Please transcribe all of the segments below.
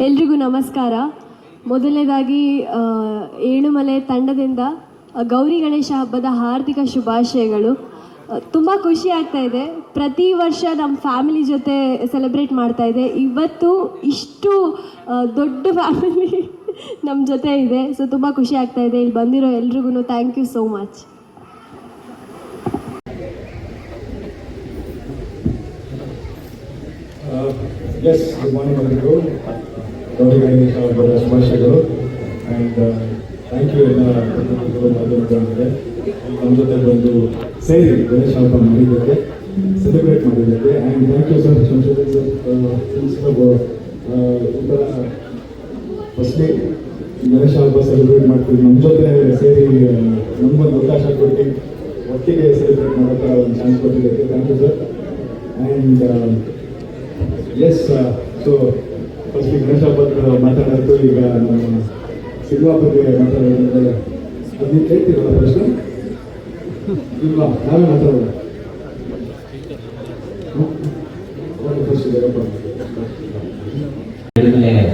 ಎಲ್ರಿಗೂ ನಮಸ್ಕಾರ. ಮೊದಲನೇದಾಗಿ ಏಳುಮಲೆ ತಂಡದಿಂದ ಗೌರಿ ಗಣೇಶ ಹಬ್ಬದ ಹಾರ್ದಿಕ ಶುಭಾಶಯಗಳು. ತುಂಬ ಖುಷಿ ಆಗ್ತಾ ಇದೆ. ಪ್ರತಿ ವರ್ಷ ನಮ್ಮ ಫ್ಯಾಮಿಲಿ ಜೊತೆ ಸೆಲೆಬ್ರೇಟ್ ಮಾಡ್ತಾ ಇದೆ. ಇವತ್ತು ಇಷ್ಟು ದೊಡ್ಡ ಫ್ಯಾಮಿಲಿ ನಮ್ಮ ಜೊತೆ ಇದೆ. ಸೊ, ತುಂಬ ಖುಷಿ ಆಗ್ತಾ ಇದೆ. ಇಲ್ಲಿ ಬಂದಿರೋ ಎಲ್ರಿಗೂ thank you so much good morning ಎಲ್ರಿಗೂ ಗೌರಿ ಗಣೇಶ ಹಬ್ಬದ ಶುಭಾಶಯಗಳು ಆ್ಯಂಡ್ ಥ್ಯಾಂಕ್ ಯು ಎಲ್ಲ ಪ್ರತಿನಿಧಿಗಳು ಮಾಧ್ಯಮಗಳಿಗೆ ನಮ್ಮ ಜೊತೆ ಬಂದು ಸೇರಿ ಗಣೇಶ ಹಬ್ಬ ಸೆಲೆಬ್ರೇಟ್ ಮಾಡಿದ್ದಕ್ಕೆ. ಆ್ಯಂಡ್ ಥ್ಯಾಂಕ್ ಯು ಸರ್ ಸಂಶೋಧನೆ ಸರ್ ಈ ಥರ ಫಸ್ಟ್ಲಿ ಗಣೇಶ ಹಬ್ಬ ಸೆಲೆಬ್ರೇಟ್ ಮಾಡ್ತೀವಿ. ನಮ್ಮ ಜೊತೆ ಸೇರಿ ನಮಗೊಂದು ಅವಕಾಶ ಕೊಟ್ಟು ಒಟ್ಟಿಗೆ ಸೆಲೆಬ್ರೇಟ್ ಮಾಡೋಕೆ ಒಂದು ಚಾನ್ಸ್ ಕೊಟ್ಟಿದ್ದಕ್ಕೆ thank you sir and yes so first Ganesha ಹಬ್ಬದ ಮಾತಾಡೋದು ಈಗ ನಮ್ಮ ಸಿನಿಮಾ ಬಗ್ಗೆ ಮಾತಾಡೋದಂದ್ರೆ ಅದು ಕೇಳ್ತೀರಲ್ಲ ಮಾತಾಡೋದು ಫಸ್ಟ್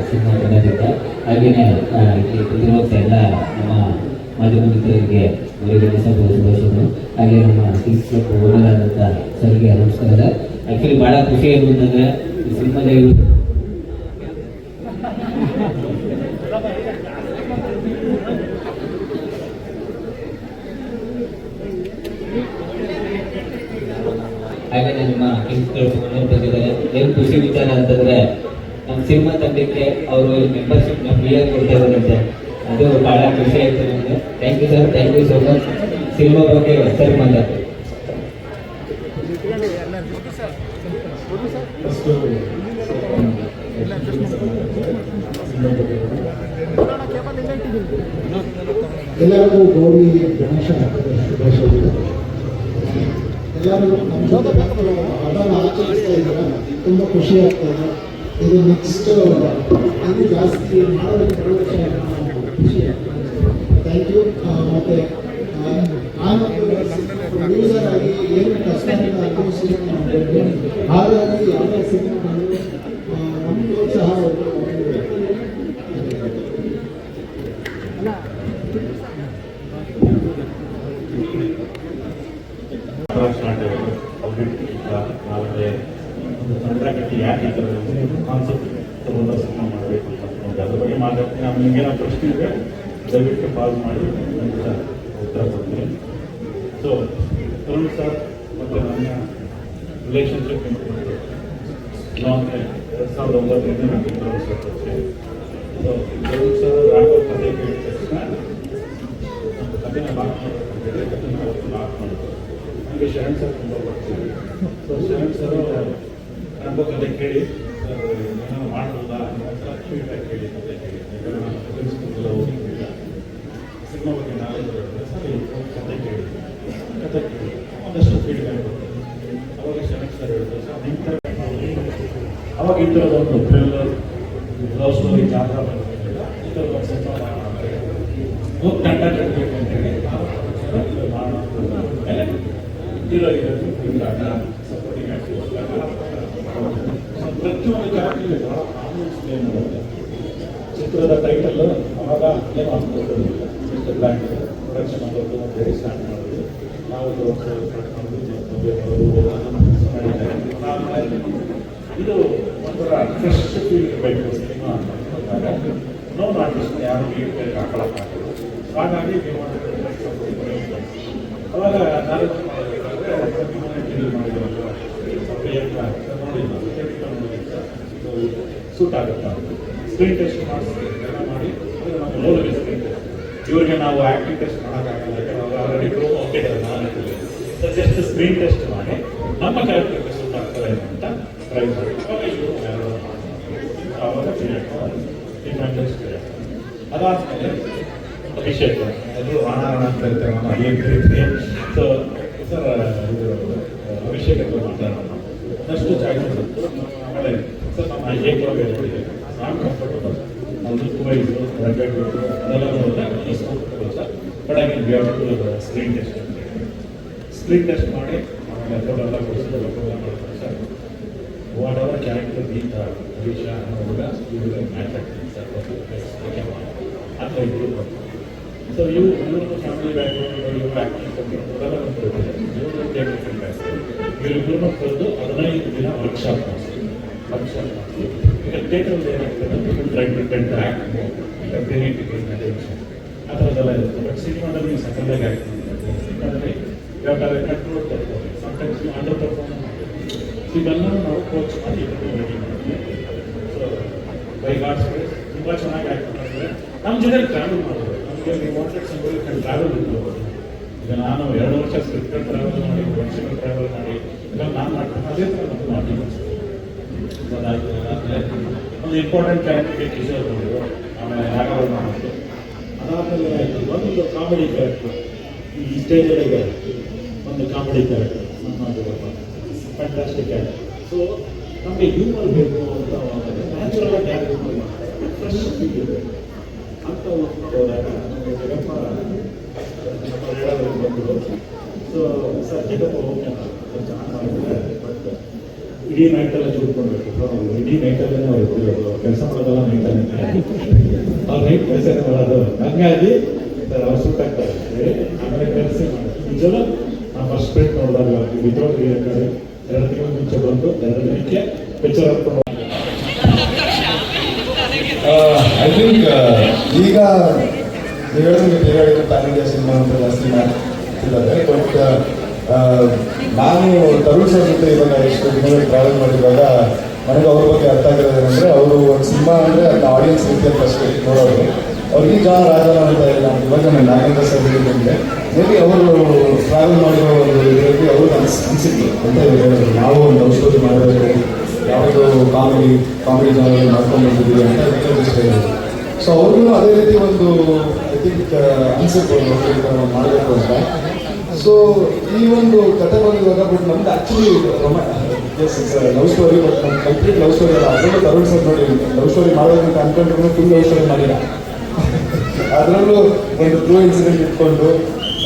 ಸಿನಿಮಾ ತಂಡದಿಂದ ಹಾಗೆಯೇ ಇಲ್ಲಿ ಎಲ್ಲ ನಮ್ಮ ಮಾಧ್ಯಮ ಮಿತ್ರರಿಗೆ ನಮ್ಮ ನಮಸ್ಕಾರ. ಭಾಳ ಖುಷಿ ಏನು ಈ ಸಿನಿಮಾದ ಇವ್ರು ಹಾಗೆ ನಮ್ಮ ಬಂದಿದ್ದಾರೆ ಏನು ಖುಷಿ ವಿಚಾರ ಅಂತಂದ್ರೆ ನಮ್ಮ ಸಿನಿಮಾ ತಂಡಕ್ಕೆ ಅವರು ಮೆಂಬರ್ಶಿಪ್ನ ಫ್ರೀ ಆಗಿ ಕೊಡ್ತಾ ಇದ್ದಾರಂತೆ. ಅದು ಭಾಳ ಖುಷಿ ಆಯಿತು ನಮಗೆ. Thank you sir thank you so much cinema ಬಗ್ಗೆ ಸರ್ ಮಾತಾಡ್ತು ಎಲ್ಲರಿಗೂ ಗೌರಿ ಗಣೇಶ ಶುಭಾಶಯಗಳು. ಎಲ್ಲರೂ ಹಬ್ಬನ ಆಚರಿಸ್ತಾ ತುಂಬ ಖುಷಿ ಆಗ್ತಾ ಇದೆ. ಇದು ನೆಕ್ಸ್ಟ್ ಇದು ಜಾಸ್ತಿ ಖುಷಿ ಖುಷಿ ಥ್ಯಾಂಕ್ ಯು ಮತ್ತೆ ನಾನು ಏನು ಕಷ್ಟ ಅಂತ ಅನುಭವಿಸಿ ಹಾಗಾಗಿ ಯಾವುದೇ ಸಿನಿಮಾ ನಮಗೂ ಸಹ ಒಂದು ನಾವೇ ಒಂದು ತಂತ್ರ ಕಟ್ಟಿ ಯಾಕೆ ಈ ಥರ ಕಾನ್ಸೆಪ್ಟ್ ತಗೊಂಡು ಸಿನಿಮಾ ಮಾಡಬೇಕು ಅಂತ ಅನ್ಕೊಂಡೆ. ಅದ್ರ ಬಗ್ಗೆ ಮಾತಾಡ್ತೀನಿ ಆಮೇಲೆ ನಿಮಗೇನೋ ಪ್ರಶ್ನೆ ಇದ್ರೆ ದಯವಿಟ್ಟು ಕಾಲ್ ಮಾಡಿ ಖಂಡಿತ ಉತ್ತರ ಕೊಡ್ತೀನಿ ಸೊ ತರುಣ್ ಸರ್ ಮತ್ತು ನನ್ನ ರಿಲೇಷನ್ಶಿಪ್ ಲಾಂಗ್ ಎರಡು ಸಾವಿರದ ಒಂಬತ್ತರಿಂದ ನನಗೆ ತರುಣ್ ಸರ್ ಪರಿಚಯ ಸೊ ತರುಣ್ ಸರ್ ರಾಘವ್ ಕಥೆ ಕೇಳಿದ ತಕ್ಷಣ ಒಂದು ಕಥೆನ ಲಾಕ್ ಮಾಡಬೇಕು ಅಂತ ಹೇಳಿ ಕಥೆನ ಅವತ್ತು ಲಾಕ್ ಮಾಡಿದ್ರು ನನಗೆ ಶರಣ್ ಸರ್ ತುಂಬ ಬರ್ತೀವಿ ಸೊ ಶರಣ್ ಸರ್ ನಮ್ಮ ಕಥೆ ಕೇಳಿ ಏನೋ ಮಾಡಲ್ಲ ಅಂತ ಫೀಡ್ಬ್ಯಾಕ್ ಕೇಳಿ ಅಂತ ಹೇಳಿ ಹೋಗಿದ್ದಿಲ್ಲ ಸಿನಿಮಾ ಬಗ್ಗೆ ನಾಲೆಜ್ ಬರುತ್ತೆ ಸರ್ ಕತೆ ಕೇಳಿ. ಕತೆ ಕೇಳಿ. ಒಂದಷ್ಟು ಫೀಡ್ಬ್ಯಾಕ್ ಬರುತ್ತೆ ಅವಾಗ ಶರಣ್ ಸರ್ ಹೇಳಿದ್ರು, ಸರ್ ನಿಮ್ಮ ಥರ ಅವಾಗ ಈ ಥರದೊಂದು ಥ್ರಿಲ್ಲರ್ ಲವ್ ಸ್ಟೋರಿ ಜಾತ್ರಾ ಬಂದಿಲ್ಲ ಈ ಥರದ ಒಂದು ಸಿನಿಮಾ ಮಾಡೋಣ ಹೋಗಿ ತಂಡ ಕಟ್ಟಬೇಕು ಅಂತ ಹೇಳಿ ನಾವು ಮಾಡೋಣ ಅಂತ ಮೇಲೆ ಸಪೋರ್ಟಿಂಗ್ ಚಿತ್ರದ ಟೈಟಲ್ ಅವಾಗ ಏನು ಅನ್ಕೊಂಡಿರಲಿಲ್ಲ ಮಿಸ್ಟರ್ ಬ್ಲ್ಯಾಕ್ ಪ್ರೊಡಕ್ಷನ್ ಆಗೋದು ಅಂತ ಹೇಳಿ ಸ್ಟಾರ್ಟ್ ಮಾಡಿದ್ವಿ ನಾವು ಸ್ಟಾರ್ಟ್ ಮಾಡಿದ್ವಿ ಇದು ಒಂಥರ ಫ್ರೆಶ್ ಫೀಲ್ ಇರಬೇಕು ಸಿನಿಮಾ ನೋ ಆರ್ಟಿಸ್ಟ್ ಯಾರು ಲೀಡ್ ಹಾಕೊಳ್ಳೋಕ್ಕಾಗಲ್ಲ ಹಾಗಾಗಿ ಅವಾಗ ನಾನು ಸೂಟ್ ಆಗುತ್ತಾ ಸ್ಕ್ರೀನ್ ಟೆಸ್ಟ್ ಮಾಡಿ ನೋಡಿದ್ವಿ ಸ್ಕ್ರೀನ್ ಟೆಸ್ಟ್ ಇವರಿಗೆ ನಾವು ಆ್ಯಕ್ಟಿಂಗ್ ಟೆಸ್ಟ್ ಮಾಡೋಕ್ಕಾಗಲ್ಲ. ಯಾಕಂದ್ರೆ ಆಲ್ರೆಡಿ ಗ್ರೂಪ್ ಓಕೆ ನಾನು ಜಸ್ಟ್ ಸ್ಕ್ರೀನ್ ಟೆಸ್ಟ್ ಮಾಡಿ ನಮ್ಮ ಕ್ಯಾರೆಕ್ಟರ್ಗೆ ಸೂಟ್ ಆಗ್ತದೆ ಅಂತ ಟ್ರೈ ಮಾಡಿ. ಡಿಫ್ರೆಂಟ್ ಅದಾದ್ಮೇಲೆ ಅಭಿಷೇಕ್. ಅದು ರಾಣ ರಾಣ ಅಂತ ಕರೀತೀನಿ ಸೊ ಸರ್ ಇದು ಅಭಿಷೇಕ್ ನೆಕ್ಸ್ಟ್ ಚಾಯ್ಸಸ್ ಆಮೇಲೆ ಸರ್ ನಮ್ಮ ಹೇಗೆ ಹೇಳಿದೆ ನಾನು ಕಂಫರ್ಟಬಲ್ ತುಂಬ ಇದು ರಗಡ್ ಅದೆಲ್ಲ ನೋಡಿದಾಗ sir can beautiful screen test screen test ಮಾಡಿ ಆಮೇಲೆ ಫೋಟೋ ಎಲ್ಲ ಕೊಡಿಸಿ sir what our character beat Harisha ಅನ್ನೋ ಹುಡುಗ ಇವರು ಮ್ಯಾಚ್ ಆಗ್ತೀನಿ ಸರ್ ಅಥವಾ ಇಬ್ಬರು ಸೊ ಇವು ಇವ್ರದ್ದು ಫ್ಯಾಮಿಲಿ ಬ್ಯಾಕ್ಗ್ರೌಂಡ್ ಇವ್ರು ಆ್ಯಕ್ಟಿಂಗ್ ಬಗ್ಗೆ ಇವರಿಬ್ಬರನ್ನು ಕರೆದು ಹದಿನೈದು ದಿನ ವರ್ಕ್ಶಾಪ್ ಮಾಡಿಸಿ. ವರ್ಕ್ಶಾಪ್ ಮಾಡಿಸಿ. ಈಗ ಥಿಯೇಟ್ರಲ್ಲಿ ಏನಾಗ್ತದೆ ಅಂದರೆ try to tent act presentation ಆ ಥರದ್ದೆಲ್ಲ ಇರುತ್ತೆ. ಬಟ್ ಸಿನಿಮಾದಲ್ಲಿ ನೀವು ಸಕಲಾಗಿ ಆಗ್ತದೆ ಯಾಕಂದರೆ ಇವಾಗ ಕಂಟ್ರೋಲ್ ತರ್ಬೋದು ಸಮ್ಟೈಮ್ಸ್ ಅಂಡರ್ ಪರ್ಫಾರ್ಮ್ ಇದೆಲ್ಲ ನಾವು ಕೋಚ್ ಮಾಡಿ ರೆಡಿ ಬೈ ಗಾಡ್ಸ್ ತುಂಬ ಚೆನ್ನಾಗಿ ಆಯ್ತು ಅಂದರೆ ನಮ್ಮ ಜೊತೆ ಟ್ರಾವೆಲ್ ಮಾಡೋದು ನಮಗೆ ನೀವು ವಾಂಟೆಡ್ ಟ್ರಾವೆಲ್ ಇರ್ಬೋದು ಈಗ ನಾನು ಎರಡು ವರ್ಷ ಸ್ಕ್ರಿಪ್ಟ್ ಟ್ರಾವೆಲ್ ಮಾಡಿ ವರ್ಷಗಳು ಟ್ರಾವೆಲ್ ಮಾಡಿ ನಾನು ಅದೇ ಥರ ಅದಾದಮೇಲೆ ಒಂದು ಇಂಪಾರ್ಟೆಂಟ್ ಕ್ಯಾರೆಕ್ಟರ್ ಕಿಶೋರ್ ಬಂದರು ಆಮೇಲೆ ನಾಗರಾವ್ ಮಾಡಿದ್ರು ಅದಾದಮೇಲೆ ಒಂದು ಕಾಮಿಡಿ ಕ್ಯಾರೆಕ್ಟರ್ ಈ ಸ್ಟೇಜಲ್ಲಿ ಇದೆ ಒಂದು comedy character fantastic character so ನಮಗೆ ಹ್ಯೂಮರ್ ಬೇಕು ಅಂತ ನ್ಯಾಚುರಲ್ ಆಗಿ ಯಾರು ಹ್ಯೂಮರ್ ಮಾಡ್ತಾರೆ ಅಂತ ಒಂದು ನಮಗೆ ಜಗಪ್ಪ ಬಂದರು ಸೊ ಮಾಡಿದ್ದಾರೆ ಬಟ್ ಇಡೀ ನೈಟಲ್ಲೇ ಚೂಡ್ಕೊಳ್ಬೇಕು ಇಡೀ ನೈಟಲ್ಲೇ ಅವ್ರು ಇರ್ತಿರೋದು ಕೆಲಸ ಮಾಡೋದೆಲ್ಲ ನೈಟಲ್ಲೇ ಅವ್ರು ನೈಟ್ ಕೆಲಸ ಮಾಡೋದು? ಹಂಗಾಗಿ ಅವ್ರು ಸೂಟ್ ಆಗ್ತಾರೆ ಹೇಳಿ, ಆಮೇಲೆ ಕೆಲಸ ಮಾಡೋದು. ನಾವು ಫಸ್ಟ್ ಪೇಟ್ ನೋಡಿದಾಗ ವಿತೌಟ್ ಎರಡು ತಿಂಗಳ ಮುಂಚೆ ಬಂದು ಎರಡು ದಿನಕ್ಕೆ ಪಿಕ್ಚರ್ ಹಾಕೊಂಡು ಐ ಥಿಂಕ್ ಈಗ ನೀವು ಹೇಳಿದ್ರೆ ಪ್ಯಾನ್ ಇಂಡಿಯಾ ಸಿನಿಮಾ ಅಂತ ಜಾಸ್ತಿ ಮಾಡ್ತಿದ್ದಾರೆ ಬಟ್ ನಾನು ತರುಣ್ ಸರ್ ಜೊತೆ ಇವಾಗ ಎಷ್ಟು ದಿನಗಳು ಟ್ರಾವೆಲ್ ಮಾಡಿದಾಗ ನನಗೆ ಅವ್ರ ಬಗ್ಗೆ ಅರ್ಥ ಆಗಿರೋದೇನೆಂದರೆ ಅವರು ಒಂದು ಸಿನಿಮಾ ಅಂದರೆ ಅದನ್ನ ಆಡಿಯನ್ಸ್ ರೀತಿಯಲ್ಲಿ ಫಸ್ಟ್ ನೋಡೋದು ಅವ್ರಿಗೆ ಈಗ ಜಾನ ರಾಜನ ಅಂತ ಇಲ್ಲ ಇವಾಗ ನಾನು ನಾಗೇಂದ್ರ ಸರ್ ಹೇಳಿದಂಗೆ ಮೇಬಿ ಅವರು ಟ್ರಾವೆಲ್ ಮಾಡಿರೋ ಒಂದು ಇದರಲ್ಲಿ ಅವರು ಅನ್ಸ್ ಅನಿಸಿದ್ರು ಅಂತ ಹೇಳಿದ್ರು. ನಾವು ಒಂದು ಔಷಧಿ ಮಾಡಬೇಕು ಯಾವುದು ಕಾಮಿಡಿ ಕಾಮಿಡಿ ಜಾನಲ್ಲಿ ಮಾಡ್ಕೊಂಡು ಬಂದಿದ್ದೀವಿ ಅಂತ ಹೇಳಿದ್ರು. ಸೊ ಅವ್ರಿಗೂ ಅದೇ ರೀತಿ ಒಂದು ಐ ಥಿಂಕ್ ಅನ್ಸುತ್ತೆ ಮಾಡಬೇಕು ಅಂತ. ಸೊ ಈ ಒಂದು ಕಥೆ ಬಂದಿರುವಾಗ ಬಟ್ ನಮ್ದು ಆ್ಯಕ್ಚುಲಿ ಲವ್ ಸ್ಟೋರಿ ಬಟ್ ನಮ್ಮ ಕಂಪ್ಲೀಟ್ ಲವ್ ಸ್ಟೋರಿ ಅಲ್ಲ. ಅದರಲ್ಲೂ ತರುಣ್ ಸರ್ ನೋಡಿ ಲವ್ ಸ್ಟೋರಿ ಮಾಡೋದಂತ ಅನ್ಕೊಂಡ್ರು ಫುಲ್ ಲವ್ ಸ್ಟೋರಿ ಮಾಡಿಲ್ಲ. ಅದರಲ್ಲೂ ಒಂದು ಟ್ರೂ ಇನ್ಸಿಡೆಂಟ್ ಇಟ್ಕೊಂಡು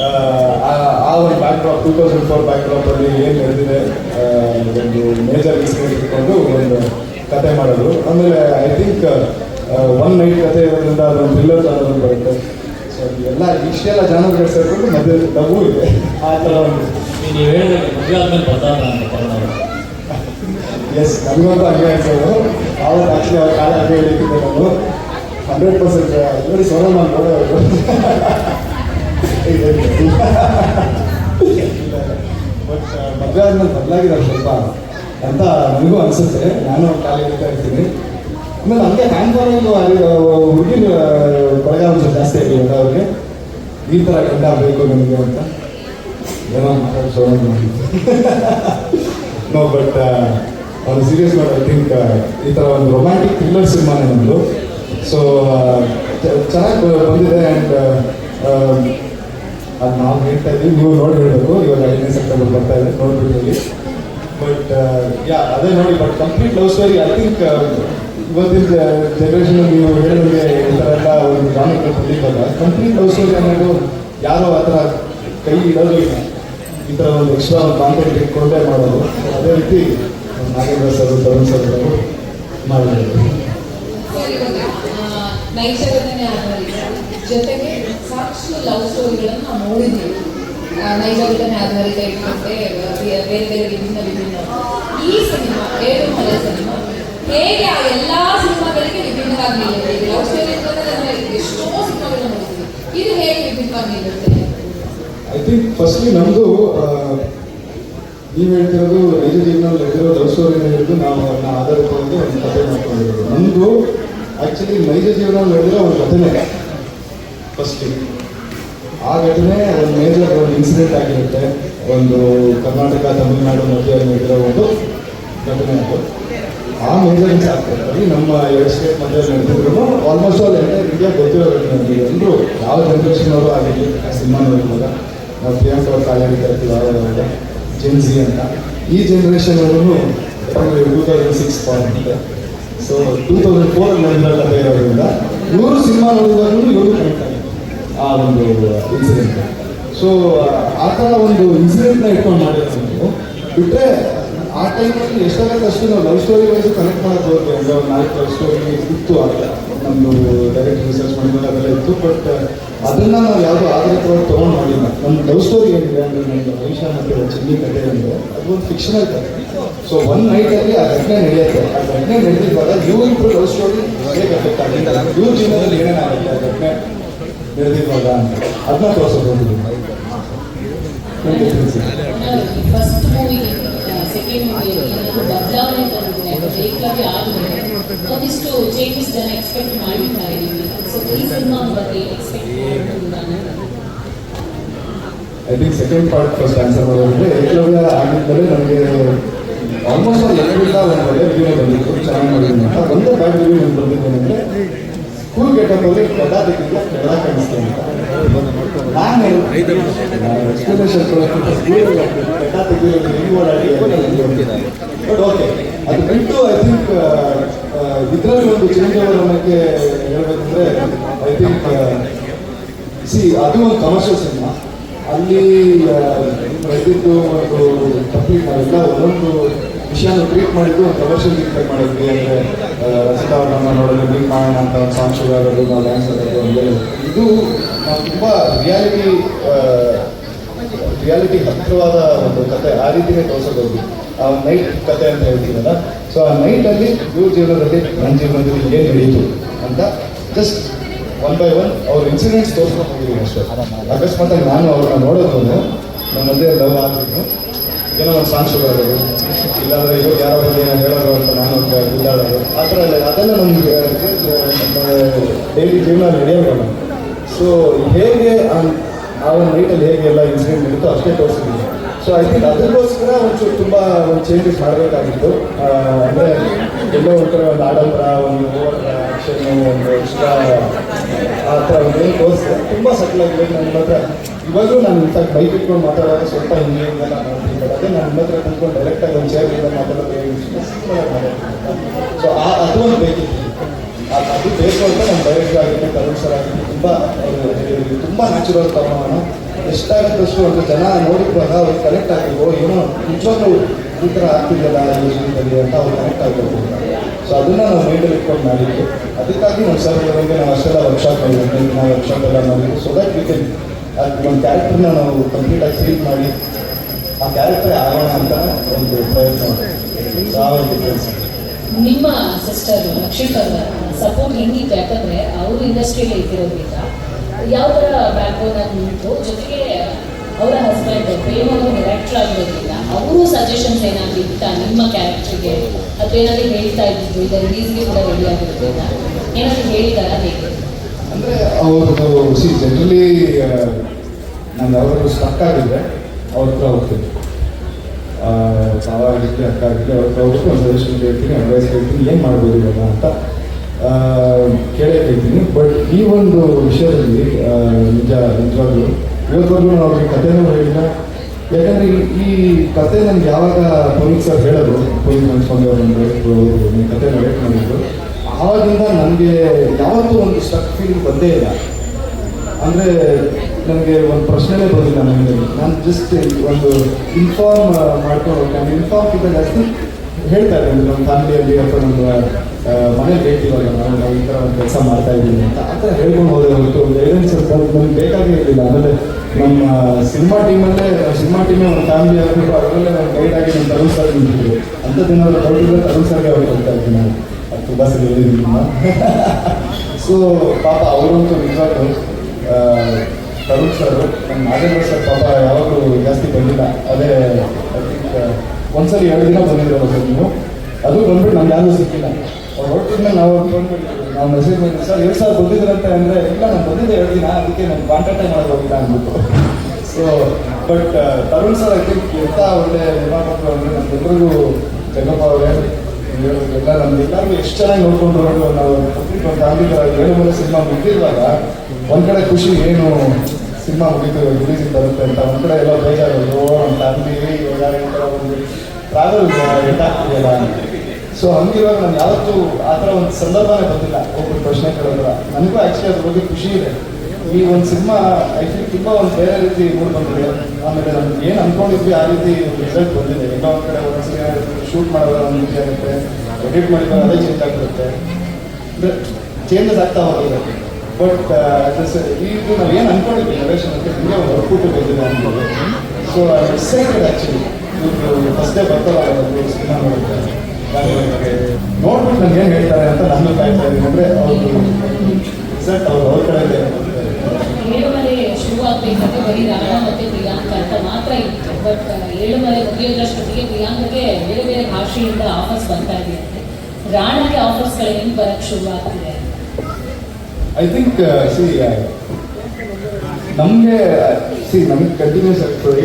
ಆ, ಒಂದು back drop two thousand four back ಡ್ರಾಪಲ್ಲಿ ಏನು ನಡೆದಿದೆ ಒಂದು ಮೇಜರ್ ಇನ್ಸಿಡೆಂಟ್ ಇಟ್ಕೊಂಡು ಒಂದು ಕತೆ ಮಾಡೋದು ಆಮೇಲೆ ಐ ಥಿಂಕ್ ಒನ್ ನೈಟ್ ಕತೆ ಇರೋದ್ರಿಂದ ಅದೊಂದು ಥ್ರಿಲ್ಲರ್ ಜಾನರ್ ಬರುತ್ತೆ ಎಲ್ಲ ಇಷ್ಟೆಲ್ಲ ಜನ ಸೇರಿಕೊಂಡು ಮದುವೆ ಲಘು ಇದೆ. ಆ ಥರ ಒಂದು ನೀವು ಹೇಳಿದ್ರೆ ಮದುವೆ ಆದ್ಮೇಲೆ ಬರ್ತಾರ ಎಸ್ ನನಗಂತೂ ಹಂಗೆ ಅನ್ಸೋದು ಆವತ್ತು ಆ್ಯಕ್ಚುಲಿ ಅವ್ರ ಕಾಲ ಹಂಗೆ ಹೇಳಿದ್ದೆ ನಾನು. ಹಂಡ್ರೆಡ್ ಪರ್ಸೆಂಟ್ ನೋಡಿ ಸೋರಮ್ಮ ನೋಡೋದು ಬಟ್ ಮದುವೆ ಆದ್ಮೇಲೆ ಬದಲಾಗಿದ್ದಾರೆ ಸ್ವಲ್ಪ ಅಂತ ನನಗೂ ಅನಿಸುತ್ತೆ. ನಾನು ಕಾಲ ಹೇಳ್ತಾ ಇರ್ತೀನಿ. ಆಮೇಲೆ ಹಂಗೆ ಹ್ಯಾಂಡ್ ಅಲ್ಲಿ ಹುಡುಗಿನ ಅಂಶ ಜಾಸ್ತಿ ಆಗಿಲ್ಲ ಅವ್ರಿಗೆ ಈ ಥರ ಗಂಡ ಬೇಕು ನನಗೆ ಅಂತ. ಏನೋ ಮಾತಾಡ್ಸೋಣ ನೋ ಬಟ್ ಅವ್ರು ಸೀರಿಯಸ್ ಮಾಡಿ ಐ ಥಿಂಕ್ ಈ ಥರ ಒಂದು ರೊಮ್ಯಾಂಟಿಕ್ ಥ್ರಿಲ್ಲರ್ ಸಿನಿಮಾ ನಮ್ಮದು ಸೊ ಚೆನ್ನಾಗಿ ಬಂದಿದೆ ಆ್ಯಂಡ್ ಅದು ನಾವು ಹೇಳ್ತಾ ಇದ್ದೀವಿ ನೀವು ನೋಡಿ ಹೇಳಬೇಕು. ಇವಾಗ ಐದನೇ ಸೆಪ್ಟೆಂಬರ್ ಬರ್ತಾ ಇದೆ, ನೋಡ್ಬಿಟ್ಟು ಬಟ್ ಯಾ ಅದೇ ನೋಡಿ but complete love story I think ಇವತ್ತಿನ ಜನರೇಷನ್ ನೀವು ಹೇಳಿದ್ರೆ ಈ ಎಲ್ಲ ಒಂದು ಗ್ರಾಮಕ್ಕೆ ಬಂದಿದ್ದಲ್ಲ ಕಂಪ್ಲೀಟ್ ಸ್ಟೋರಿ ಅನ್ನೋದು ಯಾರೋ ಆ ಥರ ಕೈ ಇಡೋದು ಇಲ್ಲ. ಈ ಥರ ಒಂದು ಎಕ್ಸ್ಟ್ರಾ ಒಂದು ಇಟ್ಕೊಂಡೇ ಮಾಡೋದು ಅದೇ ರೀತಿ ನಾಗೇಂದ್ರ ಸರ್ ತರುಣ್ ಸರ್ ಅವರು ಮಾಡಿದ್ರು ಆಧಾರಿತ. ಜೊತೆಗೆ ಸಾಕಷ್ಟು ಲವ್ ಸ್ಟೋರಿಗಳನ್ನು ನಾವು ನೋಡಿದ್ದೀವಿ. ನೈಜಗತನೇ ಆಧಾರಿತ ಇಟ್ಕೊಂಡೆ ಬೇರೆ ಬೇರೆ ವಿಭಿನ್ನ ವಿಭಿನ್ನ. ಈ ಸಿನಿಮಾ, ಏಳು ಮಲೆ ಸಿನಿಮಾ ಹೇಗೆ ಆ ಎಲ್ಲಾ ಸಿನಿಮಾಗಳಿಗೆ ವಿಭಿನ್ನವಾಗಿ ನಿಲ್ಲುತ್ತೆ? ಲವ್ ಎಷ್ಟೋ ಸಿನಿಮಾಗಳನ್ನ ನೋಡ್ತೀವಿ. ಇದು ಹೇಗೆ ವಿಭಿನ್ನವಾಗಿ ನಿಲ್ಲುತ್ತೆ? ಐ ಥಿಂಕ್ ಫಸ್ಟ್ಲಿ ನಮ್ಮದು ನೀವು ಹೇಳ್ತಿರೋದು ನೈಜ ಜೀವನದಲ್ಲಿ ನಡೆದಿರೋ ಲವ್ ಹಿಡಿದು ನಾವು ಅದನ್ನ ಆಧಾರಿತವಾಗಿ ಒಂದು ಕಥೆ ಮಾಡ್ಕೊಂಡಿರೋದು. ನಮ್ಮದು ಆ್ಯಕ್ಚುಲಿ ನೈಜ ಜೀವನದಲ್ಲಿ ನಡೆದಿರೋ ಒಂದು ಕಥೆನೇ ಫಸ್ಟ್ಲಿ ಆ ಘಟನೆ ಒಂದು ಮೇಜರ್ ಒಂದು ಇನ್ಸಿಡೆಂಟ್ ಆಗಿರುತ್ತೆ. ಒಂದು ಕರ್ನಾಟಕ, ತಮಿಳುನಾಡು ಮಧ್ಯೆ ನಡೆದಿರೋ ಒಂದು ಘಟನೆ ಅದು. ಆ ಮೇಜರ್ ಆಗ್ತದೆ ನಮ್ಮ ಎರಡು ಸ್ಟೇಟ್ ಮಧ್ಯೆ ನಡೆದಿದ್ರು ಆಲ್ಮೋಸ್ಟ್ ಆಲ್ ಎಂಟೈರ್ ಇಂಡಿಯಾ ಗೊತ್ತಿರೋ ಘಟನೆ ನಮಗೆ ಎಲ್ಲರೂ ಯಾವ ಜನರೇಷನ್ ಅವರು ಆಗಿರಲಿ, ಆ ಸಿನಿಮಾ ನೋಡಿದಾಗ ನಾವು ಪ್ರಿಯಾಂಕ ಅವ್ರ ಕಾಲೇಜ್ ಆವಾಗ ಜೆನ್ಸಿ ಅಂತ. ಈ ಜನರೇಷನ್ ಅವರು two thousand six point so two thousand four ನಡೆದಿರೋ ಕಥೆ ಇರೋದ್ರಿಂದ ಇವರು ಸಿನಿಮಾ ನೋಡಿದಾಗ ಇವರು ಆ ಒಂದು ಇನ್ಸಿಡೆಂಟ್ ಸೊ ಆ ಥರ ಒಂದು ಇನ್ಸಿಡೆಂಟ್ನ ಇಟ್ಕೊಂಡು ಮಾಡಿರೋದು ಬಿಟ್ಟರೆ ಆ ಟೈಮಲ್ಲಿ ಎಷ್ಟಾಗುತ್ತೆ ಅಷ್ಟು ನಾವು ಲವ್ ಸ್ಟೋರಿ ವೈಸ್ ಕನೆಕ್ಟ್ ಮಾಡೋದು ಅಂದ್ರೆ ಅಂದರೆ ಒಂದು ನಾಲ್ಕು ಲವ್ ಸ್ಟೋರಿ ಇತ್ತು ಆಗ. ನಮ್ಮದು ಡೈರೆಕ್ಟ್ ರಿಸರ್ಚ್ ಮಾಡಿದಾಗ ಅದೆಲ್ಲ ಇತ್ತು ಬಟ್ ಅದನ್ನ ನಾವು ಯಾವುದೋ ಆಧಾರಿತವಾಗಿ ತೊಗೊಂಡು ಮಾಡಿಲ್ಲ. ನಮ್ಮ ಲವ್ ಸ್ಟೋರಿ ಏನಿದೆ ಅಂದರೆ ನಮ್ಮದು ಭವಿಷ್ಯ ಮತ್ತು ಚಿನ್ನಿ ಕಥೆ ಅಂದರೆ ಅದು ಒಂದು ಫಿಕ್ಷನಲ್ ಕಥೆ. ಸೊ ಒನ್ ನೈಟಲ್ಲಿ ಆ ಘಟನೆ ನಡೆಯುತ್ತೆ. ಆ ಘಟನೆ ನಡೆದಿರುವಾಗ ಇಬ್ಬರು ಲವ್ ಸ್ಟೋರಿ ಹೇಗೆ ಎಫೆಕ್ಟ್ ಆಗಿದೆ ಇವ್ರ ಜೀವನದಲ್ಲಿ ಏನೇನಾಗುತ್ತೆ ಆ ಘಟನೆ ನಡೆದಿರುವಾಗ ಅಂತ. ಅದನ್ನ ತೋರಿಸೋದು ಫಸ್ಟ್ ಮೂವಿಗೆ ಸೆಕೆಂಡ್ ಮೂವಿಯಲ್ಲಿ ಏನಾದರೂ ಬದಲಾವಣೆ ತಂದಿದ್ರೆ ಬೇಕಾಗಿ ಆದಮೇಲೆ ಒಂದಿಷ್ಟು ಚೇಂಜಸ್ ಜನ ಎಕ್ಸ್ಪೆಕ್ಟ್ ಮಾಡಿರ್ತಾ ಇದ್ದೀವಿ ಸೊ ಈ ಸಿನಿಮಾ ಬಗ್ಗೆ ಎಕ್ಸ್ಪೆಕ್ಟ್ ಮಾಡ್ಬೋದು ನಾನು I think second part first answer ಮಾಡೋದಂದ್ರೆ ಏಕಲವ್ಯ ಆಗಿದ್ಮೇಲೆ ನನಗೆ ಆಲ್ಮೋಸ್ಟ್ ಒಂದು ಎರಡರಿಂದ ಒಂದು ಒಳ್ಳೆ ರಿವ್ಯೂ ಬಂದಿತ್ತು ಚೆನ್ನಾಗಿ ಮಾಡಿದ್ದೀನಿ ಅಂತ ಒಂದೇ ಬ್ಯಾಡ್ ರಿವ್ಯೂ ಏನು ಬಂದಿದ್ದೇನೆಂದ್ರೆ ಸ್ಕೂಲ್ ಗೆಟಪ್ ಅಲ್ಲಿ ಗಡ್ಡ ತೆಗೆದಿಲ್ಲ ಕೆಳ ನಾನು ಬಟ್ ಓಕೆ ಅದು ಬಿಟ್ಟು ಐ ಥಿಂಕ್ ಇದರಲ್ಲಿ ಒಂದು ಚೇಂಜ್ ಓವರ್ ಬಗ್ಗೆ ಹೇಳ್ಬೇಕಂದ್ರೆ ಐ ಥಿಂಕ್ ಸಿ ಅದು ಒಂದು ಕಮರ್ಷಿಯಲ್ ಸಿನಿಮಾ ಅಲ್ಲಿ ಪ್ರತಿದ್ದು ಒಂದು ಕಂಪ್ಲೀಟ್ ಮಾಡಿಲ್ಲ ಒಂದೊಂದು ವಿಷಯನ ಟ್ರೀಟ್ ಮಾಡಿದ್ದು, ಒಂದು ಕಮರ್ಷಿಯಲ್ ಕ್ರಿಯೇಟ್ ಮಾಡಿದ್ವಿ ಅಂದರೆ ರಚಿತಾ ನೋಡಲು ಲಿಂಕ್ ಮಾಡೋಣ ಅಂತ ಒಂದು ಸಾಂಗ್ ನಾವು ಡ್ಯಾನ್ಸ್ ಆಗೋದು ಹಂಗೆಲ್ಲ ಇದು ತುಂಬ ರಿಯಾಲಿಟಿ ರಿಯಾಲಿಟಿ ಹತ್ತಿರವಾದ ಒಂದು ಕತೆ. ಆ ರೀತಿಯೇ ತೋರಿಸಬಹುದು ಆ ನೈಟ್ ಕತೆ ಅಂತ ಹೇಳ್ತೀವಲ್ಲ. ಸೊ ಆ ನೈಟಲ್ಲಿ ಇವ್ರ ಜೀವನದಲ್ಲಿ ನನ್ನ ಜೀವನದಲ್ಲಿ ಏನು ನಡೀತು ಅಂತ ಜಸ್ಟ್ ಒನ್ ಬೈ ಒನ್ ಅವ್ರ ಇನ್ಸಿಡೆಂಟ್ಸ್ ತೋರಿಸ್ಕೊಂಡು ಅಷ್ಟೇ. ಅಕಸ್ಮಾತಾಗಿ ನಾನು ಅವ್ರನ್ನ ನೋಡೋದು ನನ್ನ ಲವ್ ಆಗಿದ್ದು ಏನೋ ಒಂದು ಆಗೋದು ಇಲ್ಲಾಂದ್ರೆ ಇವಾಗ ಯಾರೋ ಏನೋ ಹೇಳೋದು ಅಂತ ನಾನು ಇಲ್ಲಾಡೋದು ಆ ಥರ ಎಲ್ಲ ಅದೆಲ್ಲ ನಮಗೆ ಡೈಲಿ ಜೀವನ ನಡೆಯೋಲ್ಲ ಸೊ ಹೇಗೆ ಆ- ಒಂದು ನೈಟಲ್ಲಿ ಹೇಗೆ ಎಲ್ಲ ಇನ್ಸಿಡೆಂಟ್ ನಡೀತೋ ಅಷ್ಟೇ ತೋರಿಸಿದ್ದೀನಿ ಸೊ ಐ ಥಿಂಕ್ ಅದಕ್ಕೋಸ್ಕರ ಒಂಚೂರು ತುಂಬ ಒಂದು ಚೇಂಜಸ್ ಮಾಡಬೇಕಾಗಿತ್ತು. ಅಂದರೆ ಎಲ್ಲೋ ಒಂಥರ ಒಂದು ಆಡಂಬರ, ಒಂದು ಆಕ್ಷನ್ ಒಂದು ಇಷ್ಟ ಆ ಥರ ಒಂದು ಏನು ತೋರಿಸಿದೆ. ತುಂಬ ಸಟ್ಲ್ ಆಗಿರೋದು ನನ್ನ ಹತ್ರ ಇವಾಗಲೂ ನಾನು ಇನ್ಫ್ಯಾಕ್ಟ್ ಬೈಕ್ ಇಟ್ಕೊಂಡು ಮಾತಾಡೋದು ಸ್ವಲ್ಪ ಹಿಂಗೆ ಹಿಂಗೆಲ್ಲ ಮಾಡ್ತೀನಿ ಅದೇ ನಾನು ನನ್ನ ಹತ್ರ ಕುತ್ಕೊಂಡು ಡೈರೆಕ್ಟಾಗಿ ಒಂದು ಚೇರ್ ಇಂದ ಮಾತಾಡೋದು ಸೊ ಆ ಅದು ಒಂದು ಬೇಕಿತ್ತು ಅದು ಬೇಕು ಅಂತ ನಾನು ಡೈರೆಕ್ಟ್ ಆಗಿರಲಿ ಕರುಣ್ ಸರ್ ಆಗಿರಲಿ ತುಂಬ ತುಂಬ ನ್ಯಾಚುರಲ್ ತಗೋಣ ಎಷ್ಟಾಗುತ್ತಷ್ಟು ಒಂದು ಜನ ನೋಡಿದಾಗ ಅವ್ರು ಕನೆಕ್ಟ್ ಆಗಿರ್ಬೋದು. ಏನೋ ನಿಜವಾಗ್ಲೂ ಈ ಥರ ಆಗ್ತಿದೆಯಲ್ಲ ಯೋಜನೆಯಲ್ಲಿ ಅಂತ ಅವ್ರು ಕನೆಕ್ಟ್ ಆಗಿರ್ಬೋದು. ಸೊ ಅದನ್ನ ನಾವು ಮೈಂಡಲ್ಲಿ ಇಟ್ಕೊಂಡು ಮಾಡಿದ್ದು. ಅದಕ್ಕಾಗಿ ನಮ್ಮ ಸರ್ ಹೇಳಿದಂಗೆ ನಾವು ಅಷ್ಟೆಲ್ಲ ವರ್ಕ್ಶಾಪ್ ಮಾಡಿದ್ವಿ ನಾವು ವರ್ಕ್ಶಾಪ್ ಎಲ್ಲ ಮಾಡಿದ್ವಿ. ಸೊ ದಟ್ ವಿ ಕೆನ್ ಒಂದು ಕ್ಯಾರೆಕ್ಟರ್ನ ನಾವು ಕಂಪ್ಲೀಟಾಗಿ ಫೀಲ್ ಮಾಡಿ, ಆ ಕ್ಯಾರೆಕ್ಟರ್ ಆಗೋಣ ಅಂತ ಒಂದು ಪ್ರಯತ್ನ ಆ ನಿಮ್ಮ ಸಿಸ್ಟರ್ ರಕ್ಷಿತ್ ಅವರ ಸಪೋರ್ಟ್ ಹೆಂಗಿತ್ತು ಯಾಕಂದರೆ ಅವರು ಇಂಡಸ್ಟ್ರಿಯಲ್ಲಿ ಇದ್ದಿರೋದ್ರಿಂದ ಯಾವ ಥರ ಬ್ಯಾಕ್ ಆಗಿ ಜೊತೆಗೆ, ಅವರ ಹಸ್ಬೆಂಡ್ ಪ್ರೇಮ್ ಅವರು ಡೈರೆಕ್ಟರ್ ಆಗಿರೋದ್ರಿಂದ ಅವರು ಸಜೆಷನ್ಸ್ ಏನಾದ್ರು ಇತ್ತ ನಿಮ್ಮ ಕ್ಯಾರೆಕ್ಟರ್ಗೆ ಅಥವಾ ಏನಾದ್ರು ಹೇಳ್ತಾ ಇದ್ದಿದ್ದು, ಈಗ ರಿಲೀಸ್ಗೆ ಕೂಡ ರೆಡಿ ಆಗಿರೋದ್ರಿಂದ ಏನಾದ್ರು ಹೇಳಿದಾರ ಹೇಗೆ? ಅಂದರೆ ಅವ್ರದ್ದು ಸಿ ಜನರಲಿ ನಾನು ಯಾವಾಗಲೂ ಸ್ಟಕ್ ಆಗಿದ್ರೆ ಅವ್ರ ಹತ್ರ ಹೋಗ್ತೀನಿ. ಭಾವ ಆಗಿರ್ಲಿ ಅಕ್ಕ ಆಗಿರ್ಲಿ ಅವ್ರ ಹತ್ರ ಹೋಗ್ಬಿಟ್ಟು ಒಂದು ಸಜೆಷನ್ ಕೇಳ್ತೀನಿ ಅಡ್ವೈಸ್ ಕೇಳ್ತೀನಿ ಏನು ಮಾಡ್ಬೋದು ಇವಾಗ ಅಂತ ಆ, ಕೇಳೇ ಬಟ್ ಈ ಒಂದು ವಿಷಯದಲ್ಲಿ ನಿಜ ನಿಜವಾಗ್ಲೂ ಇವತ್ತವರೆಗೂ ನಾವು ಈ ಕಥೆನೂ ಹೇಳಿಲ್ಲ. ಯಾಕಂದರೆ ಈ ಕತೆ ನನಗೆ ಯಾವಾಗ ಪುನೀತ್ ಸರ್ ಹೇಳೋದು ಪುನೀತ್ ಮನ್ಸ್ವಾಮಿ ಅವರು ನಿಮ್ಮ ಕತೆ ವೇಟ್ ಮಾಡಿದ್ರು ಆವಾಗಿಂದ ನನಗೆ ಯಾವತ್ತೂ ಒಂದು ಸ್ಟಕ್ ಫೀಲ್ ಬಂದೇ ಇಲ್ಲ. ಅಂದರೆ ನನಗೆ ಒಂದು ಪ್ರಶ್ನೆನೇ ಬಂದಿಲ್ಲ ನನಗೆ ನಾನು ಜಸ್ಟ್ ಒಂದು ಇನ್ಫಾರ್ಮ್ ಮಾಡ್ಕೊಂಡು ನಾನು ಇನ್ಫಾರ್ಮ್ ಇದ್ದಾಗ ಜಾಸ್ತಿ ಒಂದು ನಮ್ಮ ಫ್ಯಾಮಿಲಿಯಲ್ಲಿ ಅಥವಾ ನಮ್ಮ ಮನೆ ಮನೇಲಿ ನಾನು ಈ ಥರ ಒಂದು ಕೆಲಸ ಮಾಡ್ತಾ ಇದ್ದೀನಿ ಅಂತ. ಆ ಥರ ಹೇಳ್ಕೊಂಡು ಹೋದ್ರೆ ಹೊರತು ಗೈಡೆನ್ಸ್ ನಮ್ಗೆ ಬೇಕಾಗೇ ಇರಲಿಲ್ಲ. ಆಮೇಲೆ ನಮ್ಮ ಸಿನಿಮಾ ಟೀಮಲ್ಲೇ ಸಿನಿಮಾ ಟೀಮೇ ಒಂದು ಫ್ಯಾಮಿಲಿ ಆಗಬೇಕು ಅದರಲ್ಲೇ ನಾನು ಗೈಡ್ ಆಗಿ ನಮ್ಮ ತರುಣ್ ಸರ್ ನಿಂತಿದ್ರು ಅಂಥದ್ದೇನಾದ್ರು ಇದ್ರೆ ತರುಣ್ ಸರ್ಗೆ ಅವ್ರು ಹೋಗ್ತಾ ಇದ್ದೀನಿ ನಾನು. ಅದು ತುಂಬ ಸರಿ ಹೇಳಿದ್ದೀನಿ ಸೊ ಪಾಪ ಅವರಂತೂ ನಿಜವಾಗ್ಲೂ ತರುಣ್ ಸರ್ ನಮ್ಮ ನಾಗೇಂದ್ರ ಸರ್ ಪಾಪ ಯಾವಾಗಲೂ ಜಾಸ್ತಿ ಬಂದಿಲ್ಲ. ಅದೇ ಐ ಥಿಂಕ್ ಒಂದ್ಸರಿ ಎರಡು ದಿನ ಬಂದಿರೋದು ಸರ್ ನೀವು. ಅದು ಬಂದ್ಬಿಟ್ಟು ನಮ್ಗೆ ಯಾರು ಸಿಕ್ಕಿಲ್ಲ. ಅವ್ರು ಹೊರಟಿದ್ಮೇಲೆ ನಾವು ಬಂದ್ಬಿಟ್ಟು ನಾವು ಮೆಸೇಜ್ ಮಾಡಿದ್ವಿ. ಸರ್, ಎರಡು ಸಾವಿರ ಬಂದಿದ್ರಂತೆ ಅಂದರೆ, ಇಲ್ಲ, ನಾನು ಬಂದಿದ್ದೆ ಎರಡು ದಿನ, ಅದಕ್ಕೆ ನಾನು ಕಾಂಟ್ಯಾಕ್ಟ್ ಮಾಡೋದು ಹೋಗಿಲ್ಲ ಅಂದ್ಬಿಟ್ಟು. So but Tarun sir I think ಎಂಥ ಒಳ್ಳೆ ನಿರ್ಮಾಪಕರು ಅಂದರೆ ನಮ್ಮೆಲ್ಲರಿಗೂ ಚೆನ್ನಪ್ಪ ಅವರೇ ಎಲ್ಲ ನಮ್ಗೆ ಎಲ್ಲರಿಗೂ ಎಷ್ಟು ಚೆನ್ನಾಗಿ ನೋಡ್ಕೊಂಡು ನಾವು ಫ್ಯಾಮಿಲಿ ಥರ ಏಳು ಮೂರು ಸಿನಿಮಾ ಮುಗಿದಿರುವಾಗ ಒಂದು ಕಡೆ ಖುಷಿ ಏನು ಸಿನಿಮಾ ಮುಗಿತು ರಿಲೀಸಿಗೆ ಬರುತ್ತೆ ಅಂತ. ಒಂದು ಕಡೆ ಎಲ್ಲ ಬೇಜಾರು ನಮ್ಮ ಫ್ಯಾಮಿಲಿ ಇವಾಗ ಈ ಥರ ಟ್ರಾವೆಲ್ ಸೊ ಹಂಗಿರುವಾಗ ನಾನು ಯಾವತ್ತೂ ಆ ಥರ ಒಂದು ಸಂದರ್ಭನೇ ಬಂದಿಲ್ಲ ಒಬ್ಬರು ಪ್ರಶ್ನೆ ಕೇಳೋದ್ರ ನನಗೂ ಆ್ಯಕ್ಚುಲಿ ಅದ್ರ ಬಗ್ಗೆ ಖುಷಿ ಇದೆ. ಈ ಒಂದು ಸಿನಿಮಾ ಐ ಥಿಂಕ್ ತುಂಬ ಒಂದು ಬೇರೆ ರೀತಿ ಮೂಡ್ ಬಂದಿದೆ. ಆಮೇಲೆ ನಮ್ಗೆ ಏನು ಅನ್ಕೊಂಡಿದ್ವಿ ಆ ರೀತಿ ರಿಸಲ್ಟ್ ಬಂದಿದೆ. ಎಲ್ಲ ಒಂದು ಕಡೆ ಶೂಟ್ ಮಾಡೋದ್ರ ಒಂದು ರೀತಿ ಆಗುತ್ತೆ ಎಡಿಟ್ ಮಾಡಿದಾಗ ಅದೇ ಚೇಂಜ್ ಆಗಿರುತ್ತೆ ಅಂದರೆ ಚೇಂಜಸ್ ಆಗ್ತಾ ಹೋಗುತ್ತೆ ಬಟ್ ಇದು ನಾವು ಏನು ಅನ್ಕೊಂಡಿದ್ವಿ ನರೇಶನ್ ಅಂತ ಹಿಂಗೆ ಒಂದು ಔಟ್ಪುಟ್ ಬಂದಿದೆ ಅಂದ್ಬೋದು ಸೊ ಎಕ್ಸೈಟೆಡ್ ಆ್ಯಕ್ಚುಲಿ ಇದು ಫಸ್ಟ್ ಡೇ ಬರ್ತಾರ ಸಿನಿಮಾ ನೋಡಿದ್ದಾರೆ ನೋಡ್ಬಿಟ್ಟು ನನ್ಗೆ ಏನು ಹೇಳ್ತಾರೆ ಅಂತ ನಾನು ಕಾಯ್ತಾ ಇದ್ದೀನಿ. ಅಂದರೆ ಅವರು ಎಕ್ಸಾಕ್ಟ್ ಅವ್ರು ಅವ್ರ ಕಡೆ ಏಳುಮಲೆ ಶುರು ಆಗ್ಬೇಕಂದ್ರೆ ಬರೀ ಏಳುಮಲೆ ಮುಗಿಯೋದ್ರಷ್ಟೊತ್ತಿಗೆ ಪ್ರಿಯಾಂಕಗೆ ಬೇರೆ ಬೇರೆ ಭಾಷೆಯಿಂದ ಆಫರ್ಸ್ ಬರ್ತಾ ಇದೆಯಂತೆ ರಾಣಗೆ ಆಫರ್ಸ್ಗಳು ಹೆಂಗೆ ಶುರು ಆಗ್ತಿದೆ ಐ ಥಿಂಕ್ ಸಿ ನಮಗೆ ಸಿ ನಮಗೆ ಕಂಟಿನ್ಯೂಸ್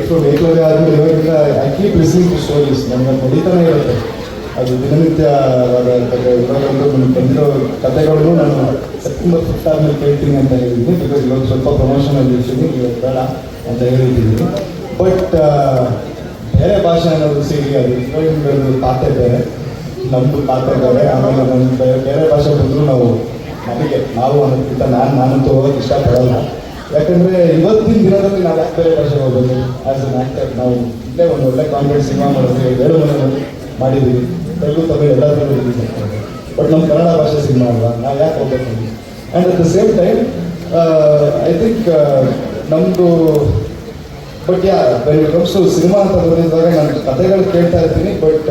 ಫ್ರೋಮ್ ಆದರೂ ಇವಾಗಿಂದ I keep listening to stories ನಮ್ಗೆ ನಡೀತಾನೆ ಇರುತ್ತೆ. ಅದು ನಮ್ಗೆ ಬಂದಿರೋ ಕಥೆಗಳನ್ನು ನಾನು ಸೆಪ್ಟೆಂಬರ್ ಫಿಫ್ತ್ ಆದ್ಮೇಲೆ ಕೇಳ್ತೀನಿ ಅಂತ ಹೇಳಿದ್ದೀನಿ. ಬಿಕಾಸ್ ಇವಾಗ ಸ್ವಲ್ಪ ಪ್ರಮೋಷನಲ್ಲಿ ಇರ್ತೀನಿ. ಇವತ್ತು ಬೇಡ ಅಂತ ಹೇಳಿದ್ದೀನಿ. ಬಟ್ ಬೇರೆ ಭಾಷೆ ಅನ್ನೋದು ಸಿಗಿ ಅದು ಹೀರೋಯಿನ್ಗಳದ್ದು ಪಾತ್ರೆ ಬೇರೆ. ನಮ್ಮದು ಪಾತ್ರೆ ಬೇರೆ. ಆಮೇಲೆ ನಮ್ಮ ಬೇರೆ ಭಾಷೆ ಬಂದರೂ ನಾವು ನಮಗೆ ನಾವು ಅನ್ನೋದಕ್ಕಿಂತ ನಾನು ನಾನಂತೂ ಹೋಗೋಕೆ ಇಷ್ಟಪಡಲ್ಲ. ಯಾಕಂದರೆ ಇವತ್ತಿನ ದಿನದಲ್ಲಿ ನಾವು ಯಾಕೆ ಭಾಷೆ ಹೋಗೋದು? ಆ್ಯಸ್ ಅನ್ ಆ್ಯಕ್ಟರ್ ನಾವು ಇಲ್ಲೇ ಒಂದು ಒಳ್ಳೆ ಕಾನ್ಫಿಡೆಂಟ್ ಸಿನಿಮಾ ಮಾಡಿದ್ವಿ ಬೇರೆ ಮನೆ ಮಾಡಿದ್ದೀವಿ. ತೆಲುಗು, ತಮಿಳು ಎಲ್ಲದರಲ್ಲೂ ರಿಲೀಸ್ ಆಗ್ತದೆ. ಬಟ್ ನಮ್ಮ ಕನ್ನಡ ಭಾಷೆ ಸಿನಿಮಾ ಅಲ್ಲ ನಾವು ಯಾಕೆ ಹೋಗ್ಬೇಕು and at the same time I think ನಮ್ಮದು but yeah comes to cinema ಅಂತ ಬಂದಿದ್ದಾಗ ನಾನು ಕಥೆಗಳು ಕೇಳ್ತಾ ಇರ್ತೀನಿ but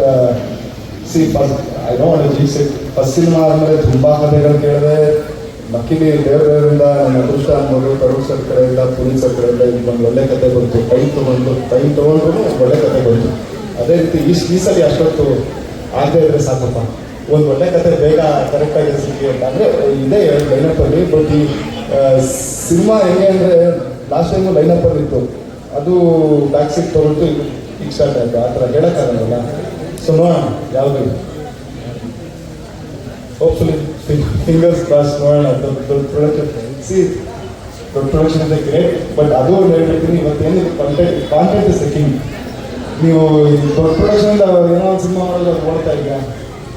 see first I don't choose it first cinema ಆದಮೇಲೆ ತುಂಬ ಕಥೆಗಳು ಕೇಳಿದೆ ಮಕ್ಕಿಲಿ ದೇವರಿಂದ ನನ್ನ ಅದೃಷ್ಟ ಅನ್ಬೋದು ತರುಣ್ ಸರ್ ಕಡೆಯಿಂದ ಪುನೀತ್ ಸರ್ ಕಡೆಯಿಂದ ಒಂದು ಒಳ್ಳೆ ಕತೆ ಬಂತು. ಟೈಮ್ ತೊಗೊಂಡು ಟೈಮ್ ತೊಗೊಂಡ್ರು ಒಳ್ಳೆ ಕತೆ ಬಂತು. ಅದೇ ರೀತಿ ಈ ಈ ಸಲ ಅಷ್ಟೊತ್ತು ಆಗದೆ ಇದ್ರೆ ಸಾಕಪ್ಪ. ಒಂದು ಒಳ್ಳೆ ಕತೆ ಬೇಗ ಕರೆಕ್ಟಾಗಿ ಸಿಕ್ಕಿ ಅಂತ. ಅಂದರೆ ಇದೇ ಲೈನಪ್ಪಲ್ಲಿ ಬಟ್ ಈ ಸಿನಿಮಾ ಹೆಂಗೆ ಅಂದರೆ ಲಾಸ್ಟ್ ಟೈಮು ಲೈನಪ್ಪಲ್ಲಿ ಇತ್ತು. ಅದು ಬ್ಯಾಕ್ ಸೀಟ್ ತೊಗೊಳ್ತು ಈಗ ಸ್ಟಾರ್ಟ್ ಆಯಿತು. ಆ ಥರ ಹೇಳೋಕ್ಕಾಗಲ್ಲ ಸೊ ನೋಡೋಣ, ಯಾವುದು? ಹೋಪ್ಫುಲಿ ಫಿಂಗರ್ಸ್ ಕ್ರಾಸ್ ನೋಡೋಣ, ದೊಡ್ಡ ದೊಡ್ಡ ಪ್ರೊಡಕ್ಷನ್ ಸಿ ದೊಡ್ಡ ಪ್ರೊಡಕ್ಷನ್ ಅಂತ ಗ್ರೇಟ್ ಬಟ್ ಅದು ಒಂದು ಹೇಳ್ಬಿಡ್ತೀನಿ ಇವತ್ತೇನು ಕಾಂಟೆಂಟ್ ಕಾಂಟೆಂಟ್ ಇಸ್ ಕಿಂಗ್ ನೀವು ದೊಡ್ಡ ಪ್ರೊಡಕ್ಷನ್ ಏನೋ ಒಂದು ಸಿನಿಮಾ ಮಾಡೋದು ಓಡ್ತಾ ಇದೆಯಾ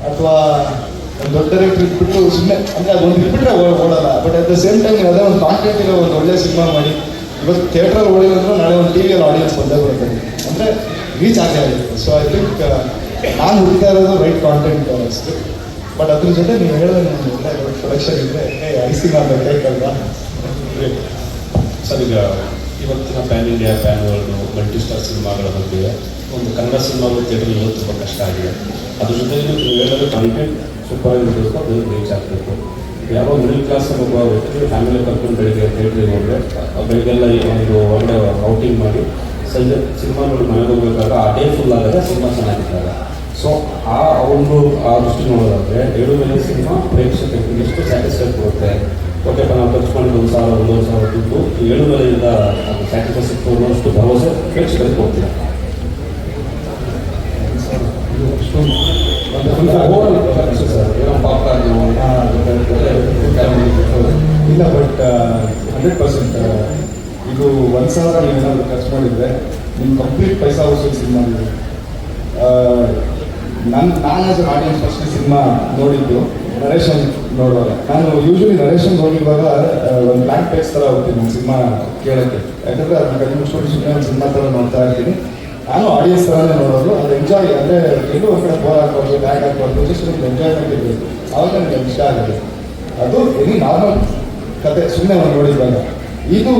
ಅಥವಾ ದೊಡ್ಡ ಡೈರೆಕ್ಟರ್ ಇಟ್ಬಿಟ್ಟು ಸುಮ್ಮನೆ ಅಂದರೆ ಅದೊಂದು ಇಟ್ಬಿಟ್ರೆ ಓಡಲ್ಲ. But at the same time ಅದೇ ಒಂದು ಕಾಂಟೆಂಟ್ ಇರೋ ಒಂದು ಒಳ್ಳೆ ಸಿನಿಮಾ ಮಾಡಿ, ಇವತ್ತು ಥಿಯೇಟ್ರಲ್ಲಿ ಅಂದ್ರೆ ನಾಳೆ ಒಂದು ಟಿ ವಿಯಲ್ಲಿ ಆಡಿಯನ್ಸ್ ಬಂದೇ ಬರುತ್ತೆ. ಅಂದರೆ ರೀಚ್ ಆಗೇ ಆಗುತ್ತೆ ಸೊ ಐ ಥಿಂಕ್ ನಾನು ಹುಡುಕ್ತಾ ಇರೋದು ರೈಟ್ ಕಾಂಟೆಂಟ್ ಅಷ್ಟೇ. ಬಟ್ ಅದ್ರ ಜೊತೆ ನೀವು ಹೇಳಿದ್ರೆ ನಿಮ್ಗೆ ಒಳ್ಳೆ ಪ್ರೊಡಕ್ಷನ್ ಇದ್ದರೆ ಐಸಿಂಗ್ ಕೇಕ್ ಬೇಕಲ್ವಾ? ಸರ್, ಈಗ ಇವತ್ತಿನ pan India pan world multi star ಸಿನಿಮಾಗಳ ಬಗ್ಗೆ, ಒಂದು ಕನ್ನಡ ಸಿನಿಮಾಗಳು ಥಿಯೇಟರ್ ತುಂಬ ಕಷ್ಟ ಆಗಿದೆ. ಅದ್ರ ಜೊತೆಗೆ ನೀವು ಹೇಳಿದ್ರೆ ಕಂಟೆಂಟ್ ಸೂಪರ್ ಆಗಿರಬೇಕು ಅದು ರೀಚ್ ಆಗಬೇಕು. ಯಾವ ಮಿಡಲ್ ಕ್ಲಾಸ್ ಒಬ್ಬ ವ್ಯಕ್ತಿ ಫ್ಯಾಮಿಲಿ ಕರ್ಕೊಂಡು ಬೆಳಿಗ್ಗೆ ಥಿಯೇಟ್ರಿಗೆ ಹೋದರೆ ಬೆಳಿಗ್ಗೆಲ್ಲ ಒಂದು ಒಳ್ಳೆ ಔಟಿಂಗ್ ಮಾಡಿ, ಸಂಜೆ ಸಿನಿಮಾ ನೋಡಿ ಮನೆಗೆ ಹೋಗ್ಬೇಕಾದ್ರೆ ಆ ಡೇ ಫುಲ್ ಆದಾಗ ಸಿನಿಮಾ ಚೆನ್ನಾಗಿದ್ದಾಗ ಸೊ ಆ ಒಂದು, ಆ ದೃಷ್ಟಿ ನೋಡೋದಾದ್ರೆ ಏಳು ಮೇಲೆ ಸಿನಿಮಾ ಪ್ರೇಕ್ಷಕರಿಗೆ ಎಷ್ಟು ಸ್ಯಾಟಿಸ್ಫೈ ಕೊಡುತ್ತೆ? ಓಕೆಪ್ಪ ನಾವು ಖರ್ಚು ಮಾಡಿದ ಒಂದು ಸಾವಿರ, ಒಂದೂವರೆ ಸಾವಿರ ದುಡ್ಡು ಏಳು ಮೇಲೆಯಿಂದ ಸ್ಯಾಟಿಸ್ಫೈ ಸಿಕ್ತು ಅನ್ನೋಷ್ಟು ಭರವಸೆ ಪ್ರೇಕ್ಷಕರಿಗೆ ಕೊಡ್ತೀರಾ ಇಲ್ಲ ಬಟ್ ಹಂಡ್ರೆಡ್ ಪರ್ಸೆಂಟ್ ಇದು ಒಂದು ಸಾವಿರ ನೀವು ಏನಾದರೂ ಖರ್ಚು ಮಾಡಿದರೆ ನಿಮ್ಮ ಕಂಪ್ಲೀಟ್ ಪೈಸಾ ವಸೂಲಿ ಸಿನಿಮಾ ನನ್ನ ನಾನು ಆಸ್ ಆಡಿಯನ್ಸ್ ಫಸ್ಟ್ ಸಿನಿಮಾ ನೋಡಿದ್ದು. ನರೇಶನ್ ನೋಡುವಾಗ. ನಾನು ಯೂಶ್ವಲಿ ನರೇಶನ್ ನೋಡಿರುವಾಗ ಒಂದು ಬ್ಲ್ಯಾಂಕ್ ಪೇಜ್ ಥರ ಹೋಗ್ತೀನಿ ನನ್ನ ಸಿನಿಮಾ ಕೇಳೋಕ್ಕೆ. ಯಾಕಂದರೆ ಅದನ್ನ ಕೈ ಮುಚ್ಕೊಂಡು ಸುಮ್ಮನೆ ಒಂದು ಸಿನಿಮಾ ಥರ ನೋಡ್ತಾ ಇರ್ತೀನಿ. ನಾನು ಆಡಿಯನ್ಸ್ ಥರನೇ ನೋಡೋದು. ಅದು ಎಂಜಾಯ್ ಅಂದರೆ ಎಲ್ಲೂ ಒಂದು ಕಡೆ ಬೋರ್ ಹಾಕ್ಬಾರ್ದು ಬ್ಯಾಗ್ ಹಾಕ್ಬಾರ್ದು ಜಸ್ಟ್ ಒಂದು ಎಂಜಾಯ್ಮೆಂಟ್ ಇರಬೇಕು. ಆವಾಗ ನನಗೆ ಇಷ್ಟ ಆಗಿದೆ ಅದು ಎನಿ ನಾರ್ಮಲ್ ಕತೆ ಸುಮ್ಮನೆ ಒಂದು ನೋಡಿದಾಗ ಇದು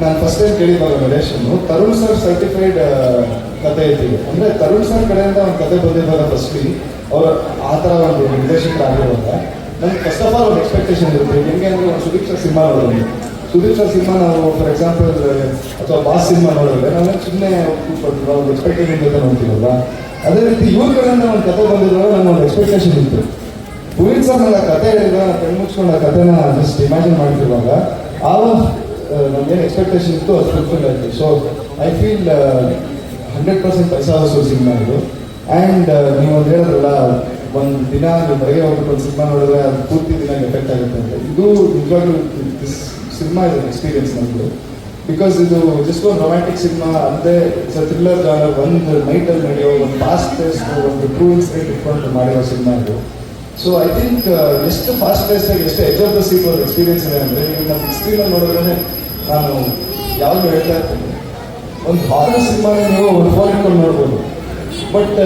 ನಾನು ಫಸ್ಟ್ ಟೈಮ್ ಕೇಳಿದಾಗ ನರೇಶನ್ನು ತರುಣ್ ಸರ್ ಸರ್ಟಿಫೈಡ್ ಕತೆ ಇದೆ ಅಂದರೆ ತರುಣ್ ಸರ್ ಕಡೆಯಿಂದ ಒಂದು ಕತೆ ಬಂದಿದ್ದಾಗ ಫಸ್ಟ್ಲಿ ಅವರು ಆ ಥರ ಒಂದು ನಿರ್ದೇಶಕರಾಗಿರುವಾಗ ನನಗೆ ಫಸ್ಟ್ ಆಫ್ ಆಲ್ ಒಂದು ಎಕ್ಸ್ಪೆಕ್ಟೇಷನ್ ಇರುತ್ತೆ. ಹೆಂಗೆ ಅಂದರೆ ಒಂದು ಸರ್ ಸಿನಿಮಾ ನೋಡೋದು. ಸರ್ ಸಿನಿಮಾ ನಾವು ಫಾರ್ ಎಕ್ಸಾಂಪಲ್ ಅಥವಾ ಬಾಸ್ ಸಿನಿಮಾ ನೋಡಿದ್ರೆ ನಾವು ಸುಮ್ಮನೆ ಒಂದು ಎಕ್ಸ್ಪೆಕ್ಟೇಷನ್ ಜೊತೆ ನೋಡ್ತೀವಲ್ಲ ಅದೇ ರೀತಿ ಇವ್ರ ಕಡೆಯಿಂದ ಒಂದು ಕತೆ ಬಂದಿದ್ದಾಗ ನನಗೆ ಒಂದು ಎಕ್ಸ್ಪೆಕ್ಟೇಷನ್ ಇತ್ತು. ಪುನೀತ್ ಸರ್ ನನ್ನ ಕತೆ ಹೇಳಿದಾಗ ನಾನು ಕಣ್ಣು ಮುಚ್ಕೊಂಡು ಆ ಕತೆನ ಜಸ್ಟ್ ಇಮ್ಯಾಜಿನ್ ಮಾಡ್ತಿರುವಾಗ ಆವಾಗ ನಮ್ಗೇನು ಎಕ್ಸ್ಪೆಕ್ಟೇಷನ್ ಇತ್ತು ಅದು ಫುಲ್ಫಿಲ್ ಆಯಿತು so I feel hundred percent paisa ವಸೂಲ್ cinema ಇದು ಆ್ಯಂಡ್ ನೀವು ಒಂದು ಹೇಳಿದ್ರಲ್ಲ ಒಂದು ದಿನ ನೀವು ಹೋಗ್ಬಿಟ್ಟು ಒಂದು ಸಿನಿಮಾ ನೋಡಿದ್ರೆ ಅದು ಪೂರ್ತಿ ದಿನ ಎಫೆಕ್ಟ್ ಆಗುತ್ತೆ ಅಂತ ಇದು ನಿಜವಾಗ್ಲೂ ದಿಸ್ ಸಿನಿಮಾ ಇದೆ ಎಕ್ಸ್ಪೀರಿಯನ್ಸ್ ನಮ್ಮದು ಬಿಕಾಸ್ ಇದು ಜಸ್ಟ್ ಒಂದು ರೊಮ್ಯಾಂಟಿಕ್ ಸಿನಿಮಾ ಅಂದರೆ ಇಟ್ಸ್ ಥ್ರಿಲ್ಲರ್ ಜಾನರ್ ಒಂದು ನೈಟಲ್ಲಿ ನಡೆಯೋ ಒಂದು ಫಾಸ್ಟ್ ಒಂದು ಟ್ರೂ ಇನ್ಸಿಡೆಂಟ್ ಇಟ್ಕೊಂಡು ಮಾಡಿರೋ ಸಿನಿಮಾ ಇದು ಸೊ ಐ ತಿಂಕ್ ಎಷ್ಟು ಫಾಸ್ಟ್ ಪೇಸ್ಟಾಗಿ ಎಷ್ಟು edge of the seat experience ಇದೆ ಅಂದರೆ ಈಗ ನಮ್ಮ ಸ್ಕ್ರೀನಲ್ಲಿ ನೋಡಿದ್ರೆ ನಾನು ಯಾವುದು ಹೇಳ್ತಾ ಇರ್ತೀನಿ. ಒಂದು ಹಾರರ್ ಸಿನಿಮಾನ ನೀವು ಒಂದು ಫೋನ್ ಇಟ್ಕೊಂಡು ನೋಡ್ಬೋದು. ಬಟ್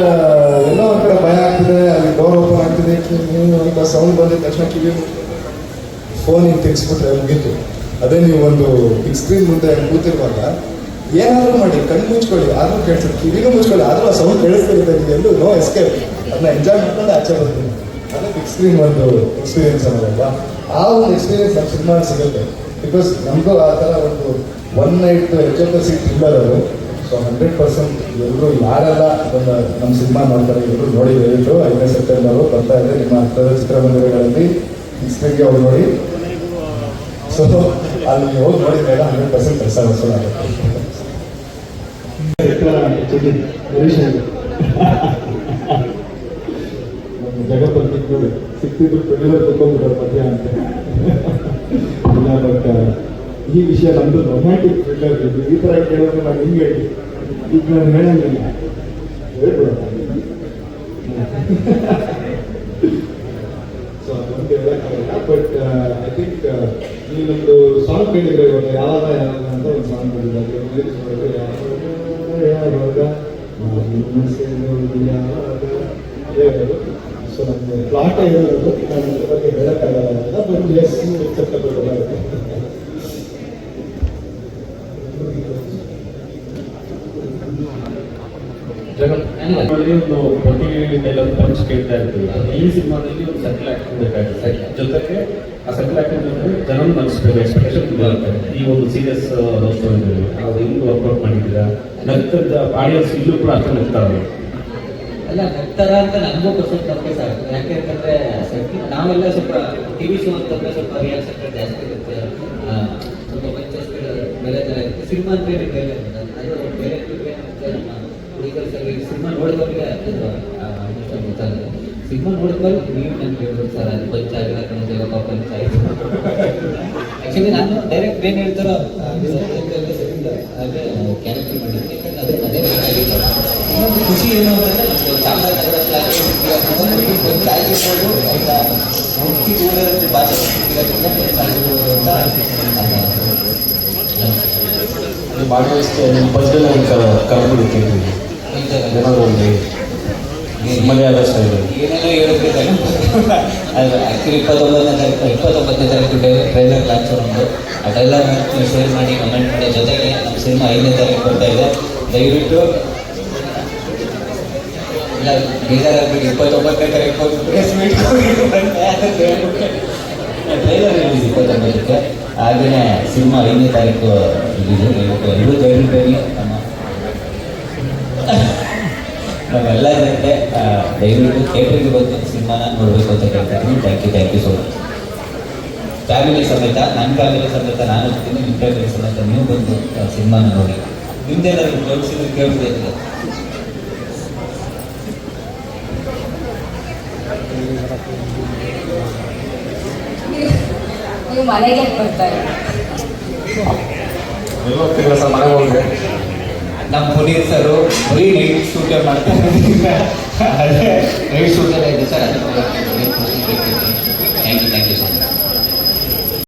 ಎಲ್ಲೋ ಒಂದು ಕಡೆ ಭಯ ಆಗ್ತಿದೆ, ಅಲ್ಲಿ ಡೋರ್ ಓಪನ್ ಆಗ್ತಿದೆ ನೀವು ಅಂತ ಸೌಂಡ್ ಬಂದಿದ ತಕ್ಷಣ ಕಿವಿ ಫೋನ್ ಹಿಂಗೆ ತೆಗೆಸ್ಬಿಟ್ರೆ ಮುಗೀತು ಅದೇ ನೀವು ಒಂದು ಬಿಗ್ ಸ್ಕ್ರೀನ್ ಮುಂದೆ ಕೂತಿರುವಾಗ, ಏನಾದರೂ ಮಾಡಿ, ಕಣ್ಣು ಮುಚ್ಕೊಳ್ಳಿ, ಆದ್ರೂ ಕೇಳಿಸ್ತಾರೆ ಕಿವಿಗೂ ಮುಚ್ಕೊಳ್ಳಿ, ಆದರೂ ಆ ಸೌಂಡ್ ಕೇಳಿಸ್ತಿರುತ್ತೆ ನಿಮಗೆ ಎಲ್ಲೂ ನೋ ಎಸ್ಕೇಪ್ ಅದನ್ನ ಎಂಜಾಯ್ ಮಾಡ್ಕೊಂಡು ಆಚೆ ಬರ್ತೀನಿ. ಅದೇ ಬಿಗ್ ಸ್ಕ್ರೀನ್ ಒಂದು ಎಕ್ಸ್ಪೀರಿಯನ್ಸ್ ಅನ್ನೋದಲ್ಲ ಆ ಒಂದು ಎಕ್ಸ್ಪೀರಿಯನ್ಸ್ ನಮ್ಮ ಸಿನಿಮಾ ಸಿಗುತ್ತೆ. ಬಿಕಾಸ್ ನಮಗೂ ಆ ಥರ ಒಂದು ಒನ್ ನೈಟ್ ಎಚ್ ಥ್ರಿಲ್ಲರ್ ಅದು. ಸೊ ಹಂಡ್ರೆಡ್ ಪರ್ಸೆಂಟ್ ಎಲ್ಲರೂ ಯಾರೆಲ್ಲ ಒಂದು ನಮ್ಮ ಸಿನಿಮಾ ಮಾಡ್ತಾರೆ ಎಲ್ಲರೂ ನೋಡಿ ದಯವಿಟ್ಟು ಐದನೇ ಸೆಪ್ಟೆಂಬರು ಬರ್ತಾ ಇದೆ ನಿಮ್ಮ ಹತ್ತಿರದ ಚಿತ್ರಮಂದಿರಗಳಲ್ಲಿ ಸ್ಕ್ರೀನ್ಗೆ ಅವ್ರು ನೋಡಿ. ಸೊ ಅಲ್ಲಿ ಹೋಗಿ ನೋಡಿದ ಮೇಲೆ ಹಂಡ್ರೆಡ್ ಪರ್ಸೆಂಟ್ ಕೆಲಸ ವಸೂಲಾಗುತ್ತೆ ಜಗತ್ತಲ್ಲಿ ನೋಡಿ ಸಿಕ್ತಿದ್ರು ಪ್ರೊಡ್ಯೂಸರ್ ಕುತ್ಕೊಂಡ್ಬಿಟ್ರು ಮಧ್ಯ ಅಂತ. ಇಲ್ಲ ಬಟ್ ಈ ವಿಷಯ ನಮ್ದು ರೊಮ್ಯಾಂಟಿಕ್ ಥ್ರಿಲ್ಲರ್ ಇದ್ದು ಈ ಥರ ಕೇಳೋದು ನಾನು ಹಿಂಗೆ ಹೇಳಿ ಈಗ ನಾನು ಹೇಳಂಗಿಲ್ಲ ಹೇಳ್ಬಿಡೋಣ. ಸೊ ಅದೊಂದು ಹೇಳಕ್ಕಾಗಲ್ಲ ಬಟ್ ಐ ಥಿಂಕ್ ನೀನೊಂದು ಸಾಂಗ್ ಕೇಳಿದ್ರೆ ಇವಾಗ ಯಾವಾಗ ಯಾವಾಗ ಅಂತ ಒಂದು ಸಾಂಗ್ ಕೇಳಿದ್ರೆ ಯಾವಾಗ ಯಾವಾಗ ಯಾವಾಗ ಹೇಳೋದು ಸೊ ನಮ್ಗೆ ಪ್ಲಾಟ್ ಹೇಳೋದು ನಾನು ಇದ್ರ ಬಗ್ಗೆ ಹೇಳಕ್ಕಾಗಲ್ಲ ಬಟ್ ಎಸ್ ಸಿನಿಮಾದಲ್ಲಿ ಒಂದು ಪ್ರತಿ ಡೈಲಾಗ್ ಪಂಚ್ ಕೇಳ್ತಾ ಇರ್ತೀವಿ. ಈ ಸಿನಿಮಾದಲ್ಲಿ ಒಂದು ಸೆಟಲ್ ಆಕ್ಟಿಂಗ್ ಬೇಕಾಗುತ್ತೆ. ಜೊತೆಗೆ ಆ ಸೆಟಲ್ ಆಕ್ಟಿಂಗ್ ಜೊತೆ ಜನ ಮನಸ್ಸು ಎಕ್ಸ್ಪೆಕ್ಟೇಷನ್ ಇರುತ್ತೆ ಈ ಒಂದು ಸೀರಿಯಸ್ ಅದು ಹಿಂಗೆ ವರ್ಕೌಟ್ ಮಾಡಿದ್ದೀರಾ? ನಗ್ತದ ಆಡಿಯನ್ಸ್ ಇಲ್ಲೂ ಕೂಡ ಅರ್ಥ ನಗ್ತಾರೆ ಅಲ್ಲ ಅಂತ ನನಗೂ ಪರ್ಸೆಂಟ್ ತಪ್ಪೆ ಆಗುತ್ತೆ ಯಾಕೆ ಸ್ವಲ್ಪ ನಾವೆಲ್ಲ ಸ್ವಲ್ಪ ಟಿವಿ ಶೋ ಅಂತಂದ್ರೆ ಸ್ವಲ್ಪ ರಿಯಾಕ್ಷನ್ ಜಾಸ್ತಿ ಇರುತ್ತೆ. ಸ್ವಲ್ಪ ಪಂಚಸ್ಗಳು ಬೇರೆ ಥರ ಇರುತ್ತೆ. ಸಿನಿಮಾ ಬೇರೆ ಬೇರೆ ಬೇರೆ ಸಿನಿಮಾ ನೋಡಿದವ್ರಿಗೆ ಸಿನಿಮಾ ನೋಡಿದ್ಮೇಲೆ ನೀವು ನನ್ಗೆ ಸರ್ ಅದು ಪಂಚ ಆಗಿಲ್ಲ ಕಣ ನಾನು ಡೈರೆಕ್ಟ್ ಏನು ಹೇಳ್ತಾರೋ ಹಾಗೆ ಕ್ಯಾರೆಕ್ಟರ್ ಮಾಡಿದ್ದೀನಿ ಯಾಕಂದ್ರೆ ಅದು ಅದೇ ಆಗಿತ್ತು ಇನ್ನೊಂದು ಖುಷಿ ಏನು ಅಂತಂದ್ರೆ ನಮ್ದು ಚಾಮರಾಜನಗರ ಆಗಿರ್ಬೋದು ಆಯ್ತಾ? ಮುಕ್ತಿ ಕೂಡ ಭಾಷೆ ಅಂತ ಭಾಗವಹಿಸ್ತಾ ನಿಮ್ಮ ಪದ್ಯದಲ್ಲಿ ಒಂದು ಕರ್ಬಿಡುತ್ತೆ ಏನಾದರೂ ಒಂದು ಮಲಯಾಳ ಸರ್ ಏನೇನೋ ಹೇಳಿದ್ರೆ ಅದು ಆ್ಯಕ್ಚುಲಿ ಇಪ್ಪತ್ತೊಂಬತ್ತನೇ ತಾರೀಕು ಇಪ್ಪತ್ತೊಂಬತ್ತನೇ ತಾರೀಕು ಟ್ರೈಲರ್ ಲಾಂಚ್ ಒಂದು. ಆ ಟ್ರೈಲರ್ ಶೇರ್ ಮಾಡಿ ಕಮೆಂಟ್ ಮಾಡಿ. ಜೊತೆಗೆ ನಮ್ಮ ಸಿನಿಮಾ ಐದನೇ ತಾರೀಕು ಬರ್ತಾ ಇದೆ. ದಯವಿಟ್ಟು ಇಲ್ಲ ಬೇಜಾರಾಗ್ಬಿಟ್ಟು ಇಪ್ಪತ್ತೊಂಬತ್ತನೇ ತಾರೀಕು ಮೀಟ್ ಟ್ರೈಲರ್ ರಿಲೀಸ್ ಇಪ್ಪತ್ತೊಂಬತ್ತಕ್ಕೆ. ಹಾಗೆಯೇ ಸಿನಿಮಾ ಐದನೇ ತಾರೀಕು ರಿಲೀಸ್ ದಯವಿಟ್ಟು ದಯವಿಟ್ಟು ನಾವೆಲ್ಲ ಜನತೆ ದಯವಿಟ್ಟು ಥಿಯೇಟ್ರಿಗೆ ಬಂದು ಸಿನಿಮಾನ ನೋಡಬೇಕು ಅಂತ ಕೇಳ್ತಾ ಇದ್ದೀನಿ thank you thank you so much family ಸಮೇತ ನನ್ನ ಫ್ಯಾಮಿಲಿ ಸಮೇತ ನಾನು ಹೋಗ್ತೀನಿ ನಿಮ್ಮ ಫ್ಯಾಮಿಲಿ ಸಮೇತ ನೀವು ಬಂದು ಸಿನಿಮಾನ ನೋಡಿ. ನಿಮ್ದೇನಾದ್ರು ತೋರಿಸಿದ್ರೆ ಕೇಳ್ಬೋದು ನೀವು ಮನೆಗೆ ಬರ್ತಾರೆ ಮನೆಗೆ ನಮ್ಮ ಪುನೀತ್ ಸರು ಬರೀ ನೈಟ್ ಶೂಟೇ ಮಾಡ್ತಾರೆ ಅದೇ ನೈಟ್ ಶೂಟೆಲ್ಲ ಇದೆ ಸರ್ ಅದಕ್ಕೆ thank you thank you so much